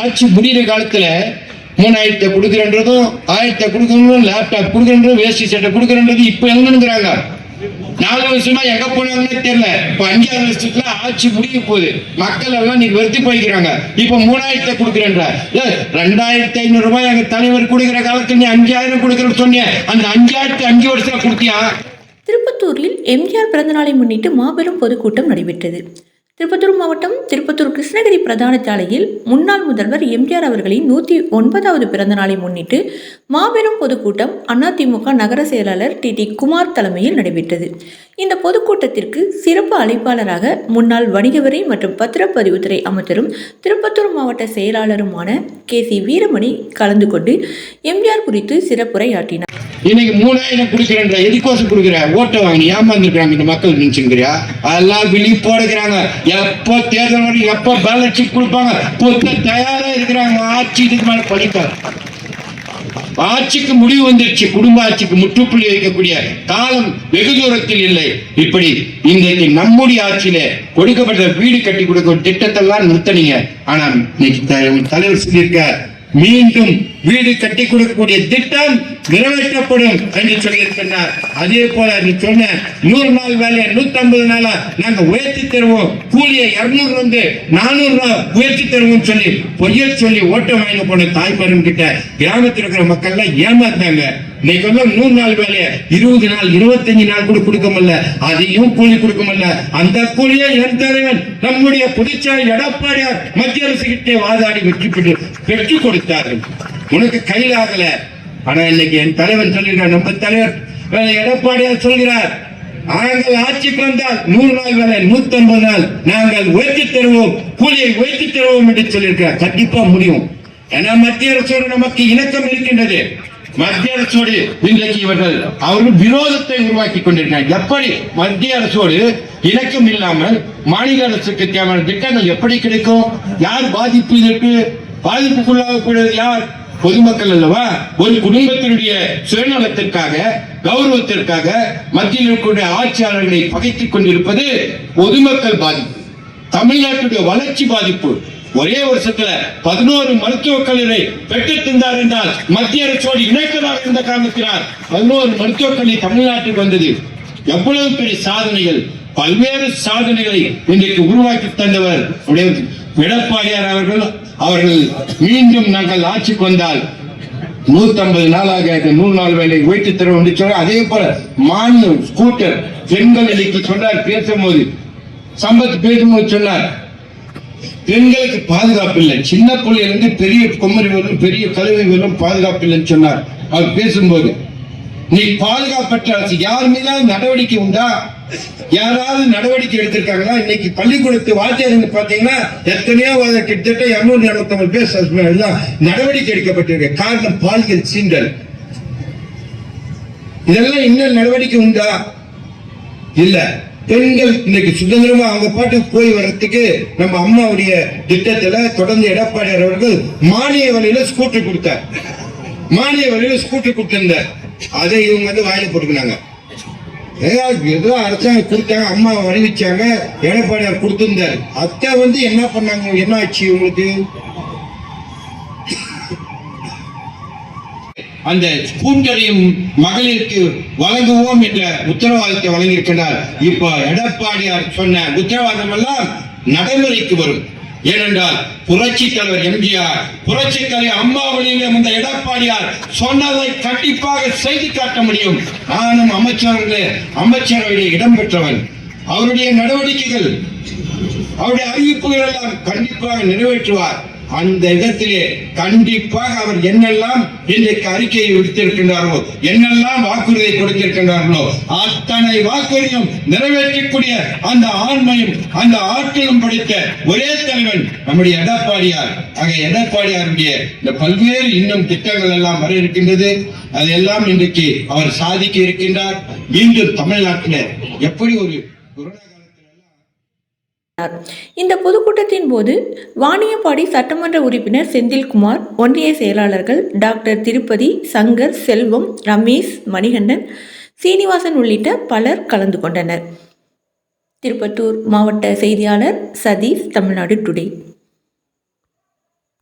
ஆட்சி முடிகிற காலத்தில் மூணாயிரத்தை கொடுக்குறன்றதும் ஆயிரத்தை கொடுக்கணும் லேப்டாப் கொடுக்குறன்றதும் வேஷ்டி சட்டை கொடுக்குறன்றது இப்போ என்னங்கிறாங்க நாலு வருஷமா எங்க போனாங்கன்னு தெரியல. இப்ப அஞ்சாறு வருஷத்துல ஆட்சி முடிய போகுது. மக்கள் எல்லாம் நீ வெறுத்து போய்க்கிறாங்க. இப்ப மூணாயிரத்தை கொடுக்குறேன்ற ரெண்டாயிரத்தி ஐநூறு ரூபாய் எங்க தலைவர் கொடுக்குற காலத்துல நீ அஞ்சாயிரம் கொடுக்குறன்னு சொன்னேன் அந்த அஞ்சாயிரத்தி அஞ்சு வருஷத்துல கொடுத்தியா? திருப்பத்தூரில் எம்ஜிஆர் பிறந்தநாளை முன்னிட்டு மாபெரும் பொதுக்கூட்டம் நடைபெற்றது. திருப்பத்தூர் மாவட்டம் திருப்பத்தூர் கிருஷ்ணகிரி பிரதான சாலையில் முன்னாள் முதல்வர் எம்ஜிஆர் அவர்களின் நூற்றி ஒன்பதாவது பிறந்தநாளை முன்னிட்டு மாபெரும் பொதுக்கூட்டம் அதிமுக நகர செயலாளர் டி டி குமார் தலைமையில் நடைபெற்றது. இந்த பொதுக்கூட்டத்திற்கு சிறப்பு அழைப்பாளராக முன்னாள் வணிகவரி மற்றும் பத்திரப்பதிவுத்துறை அமைச்சரும் திருப்பத்தூர் மாவட்ட செயலாளருமான கே சி வீரமணி கலந்து கொண்டு எம்ஜிஆர் குறித்து சிறப்புரையாற்றினார். இன்னைக்கு மூணாயிரம் கொடுக்குறேன்ற எதுக்கோசம் கொடுக்குற ஓட்டை வாங்கி ஏமாந்துருக்குறாங்க இந்த மக்கள் நினைச்சுங்கிறியா அதெல்லாம் விழி போடுக்கிறாங்க எப்போ தேர்தல் வரும் எப்போ பேலன்ஸ் ஷீட் கொடுப்பாங்க? பொத்த தயாரா இருக்கிறாங்க. ஆட்சி இதுக்கு மேலே படிப்பார் ஆட்சிக்கு முடிவு வந்துருச்சு குடும்ப ஆட்சிக்கு முற்றுப்புள்ளி வைக்கக்கூடிய காலம் வெகு தூரத்தில் இல்லை. இப்படி இன்றைக்கு நம்முடைய ஆட்சியில கொடுக்கப்பட்ட வீடு கட்டி கொடுக்கும் திட்டத்தெல்லாம் நிறுத்தனீங்க. ஆனா இன்னைக்கு தலைவர் சொல்லியிருக்க மீண்டும் வீடு கட்டி கொடுக்கக்கூடிய திட்டம் நிறைவேற்றப்படும் என்று சொல்லியிருக்கிறார் அதே போல நீ சொன்ன நூறு நாள் வேலையை நூத்தி ஐம்பது நாளா நாங்க உயர்த்தி தருவோம். கூலியை இருநூறு வந்து நானூறு ரூபாய் உயர்த்தி தருவோம் சொல்லி பொய்ய சொல்லி ஓட்டம் வாங்கி போன தாய்மாரன் கிட்ட கிராமத்தில் இருக்கிற மக்கள்லாம் ஏமாத்தாங்க இன்னைக்கு வந்து நூறு நாள் வேலையை இருபது நாள் இருபத்தஞ்சு நாள் கூட கொடுக்க முடியல அதையும் கூலி கொடுக்க முடியல அந்த கூலியை என் தலைவன் நம்முடைய புதுச்சாலை எடப்பாடியார் மத்திய அரசு கிட்டே வாதாடி வெற்றி பெற்று பெற்று கொடுத்தார்கள். உனக்கு கையில் ஆகல ஆனா இன்னைக்கு என் தலைவன் சொல்லியிருக்கார் நம்ம தலைவர் எடப்பாடியார் சொல்கிறார் நாங்கள் ஆட்சிக்கு வந்தால் நூறு நாள் வேலை நூத்தி ஐம்பது நாள். நாங்கள் உயர்த்தி தருவோம் கூலியை உயர்த்தி தருவோம் என்று சொல்லியிருக்கிறார். கண்டிப்பா முடியும். ஏன்னா மத்திய அரசோடு நமக்கு இணக்கம் இருக்கின்றது. மத்திய அரசோடு இன்றைக்கு இவர்கள் அவர்கள் விரோதத்தை உருவாக்கி கொண்டிருக்கிறார் எப்படி? மத்திய அரசோடு இணக்கம் இல்லாமல் மாநில அரசுக்கு தேவையான திட்டங்கள் எப்படி கிடைக்கும்? யார் பாதிப்பு இதற்கு? பாதிப்புக்குள்ளாகக்கூடியது யார்? பொதுமக்கள் அல்லவா? ஒரு குடும்பத்தினுடைய சுயநலத்திற்காக கௌரவத்திற்காக மத்தியில் இருக்கக்கூடிய ஆட்சியாளர்களை பகைத்துக் கொண்டிருப்பது பொதுமக்கள் பாதிப்பு. தமிழ்நாட்டுடைய வளர்ச்சி பாதிப்பு. ஒரே வருஷத்துல பதினோரு மருத்துவக் கல்லூரி பெற்றுத் தந்தார் என்றால் மத்திய அரசோடு இணைக்கதாக இருந்த காரணத்தினால் பதினோரு மருத்துவக் கல்லூரி தமிழ்நாட்டுக்கு வந்தது. எவ்வளவு பெரிய சாதனைகள் பல்வேறு சாதனைகளை இன்றைக்கு உருவாக்கி தந்தவர் எடப்பாடியார் அவர்கள். அவர்கள் மீண்டும் நாங்கள் ஆட்சிக்கு வந்தால் நூத்தம்பது நாளாக நூறு நாள் வேலை உயர்த்தி தரும் என்று சொன்னார். அதே போல மானியம் ஸ்கூட்டர் பெண்கள் இன்னைக்கு சொன்னார் பேசும்போது சம்பத் பேசும்போது சொன்னார் பெண்களுக்கு பாதுகாப்பு இல்லை சின்ன பிள்ளையிலிருந்து பெரிய குமரி வரும் பெரிய கழுவி வரும் பாதுகாப்பு இல்லைன்னு சொன்னார். அவர் பேசும்போது நீ பாதுகாப்பற்ற அரசு யார் மீதாவது நடவடிக்கை உண்டா? யாராவது நடவடிக்கை எடுத்திருக்காங்களா? இன்னைக்கு பள்ளிக்கூடத்து வாத்தியாருங்க பாத்தீங்கன்னா எத்தனையோ கிட்டத்தட்ட இருநூறு இருநூத்தம்பது பேர் நடவடிக்கை எடுக்கப்பட்டிருக்கு. காரணம் பாலியல் சீண்டல். இதெல்லாம் இன்னும் நடவடிக்கை உண்டா? இல்லை. பெண்கள் இன்னைக்கு சுதந்திரமா அவங்க பாட்டுக்கு போய் வர்றதுக்கு நம்ம அம்மாவுடைய திட்டத்துல தொடர்ந்து எடப்பாடியார் அவர்கள் மானிய வழியில ஸ்கூட்டர் கொடுத்தார். மானிய வழியில ஸ்கூட்டர் கொடுத்திருந்தார். அதை இவங்க வந்து வாயில போட்டுக்கினாங்க. ஏதோ ஏதோ அரசாங்கம் கொடுத்தாங்க அம்மா அறிவிச்சாங்க எடப்பாடியார் கொடுத்திருந்தார். அத்தை வந்து என்ன பண்ணாங்க? என்ன ஆச்சு உங்களுக்கு அந்த ஸ்கூட்டரையும் மகளிருக்கு வழங்குவோம் என்ற உத்தரவாதத்தை வழங்கியிருக்கிறார் இப்போ எடப்பாடியார் சொன்ன உத்தரவாதம் எல்லாம் நடைமுறைக்கு வரும். ஏனென்றால் புரட்சி தலைவர் எம்ஜிஆர் புரட்சி தலைவர் அம்மா இந்த எடப்பாடியார் சொன்னதை கண்டிப்பாக செய்து காட்ட முடியும். நானும் அமைச்சர்களே அமைச்சரவையில் இடம்பெற்றவன். அவருடைய நடவடிக்கைகள் அவருடைய அறிவிப்புகள் எல்லாம் கண்டிப்பாக நிறைவேற்றுவார். அந்த இடத்திலே கண்டிப்பாக அவர் என்னெல்லாம் இன்றைக்கு அறிக்கையை விடுத்திருக்கின்றார்களோ என்னெல்லாம் வாக்குறுதியை கொடுத்திருக்கின்றார்களோ அத்தனை வாக்குறுதியும் நிறைவேற்றக்கூடிய அந்த ஆண்மையும் அந்த ஆற்றலும் படைத்த ஒரே தலைவன் நம்முடைய எடப்பாடியார். ஆக எடப்பாடியாருடைய இந்த பல்வேறு இன்னும் திட்டங்கள் எல்லாம் வர இருக்கின்றது. அதெல்லாம் இன்றைக்கு அவர் சாதிக்க இருக்கின்றார். மீண்டும் தமிழ்நாட்டில் எப்படி ஒரு இந்த பொதுக்கூட்டத்தின் போது வாணியம்பாடி சட்டமன்ற உறுப்பினர் செந்தில்குமார் ஒன்றிய செயலாளர்கள் டாக்டர் திருப்பதி சங்கர் செல்வம் ரமேஷ் மணிகண்டன் சீனிவாசன் உள்ளிட்ட பலர் கலந்து கொண்டனர். திருப்பத்தூர் மாவட்ட செய்தியாளர் சதீஷ் தமிழ்நாடு டுடே.